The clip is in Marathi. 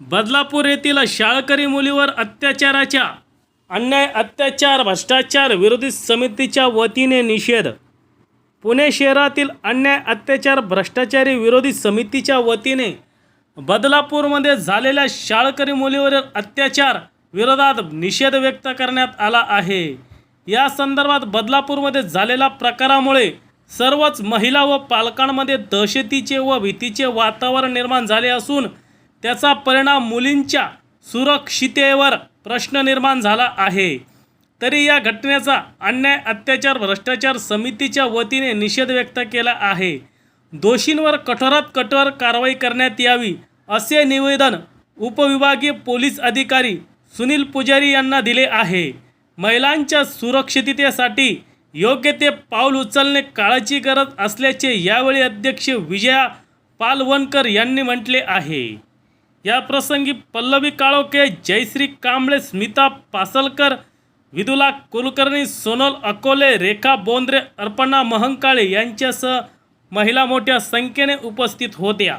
बदलापूर येथील शाळकरी मुलीवर अत्याचाराच्या अन्याय अत्याचार भ्रष्टाचार विरोधी समितीच्या वतीने निषेध. पुणे शहरातील अन्याय अत्याचार भ्रष्टाचारी विरोधी समितीच्या वतीने बदलापूरमध्ये झालेल्या शाळकरी मुलीवरील अत्याचार विरोधात निषेध व्यक्त करण्यात आला आहे. या संदर्भात बदलापूरमध्ये झालेल्या प्रकारामुळे सर्वच महिला व पालकांमध्ये दहशतीचे व भीतीचे वातावरण निर्माण झाले असून त्याचा परिणाम मुलींच्या सुरक्षितेवर प्रश्न निर्माण झाला आहे. तरी या घटनेचा अन्याय अत्याचार भ्रष्टाचार समितीच्या वतीने निषेध व्यक्त केला आहे. दोषींवर कठोरात कठोर कारवाई करण्यात यावी असे निवेदन उपविभागीय पोलीस अधिकारी सुनील पुजारी यांना दिले आहे. महिलांच्या सुरक्षिततेसाठी योग्य ते पाऊल उचलणे काळाची गरज असल्याचे यावेळी अध्यक्ष विजया पालवणकर यांनी म्हटले आहे. या प्रसंगी पल्लवी काळोखे जयश्री कांबळे स्मिता पासलकर विदुला कुलकर्णी सोनल अकोले रेखा बोंद्रे अर्पणा महंकाळे यांच्यासह महिला मोठ्या संख्येने उपस्थित होत्या.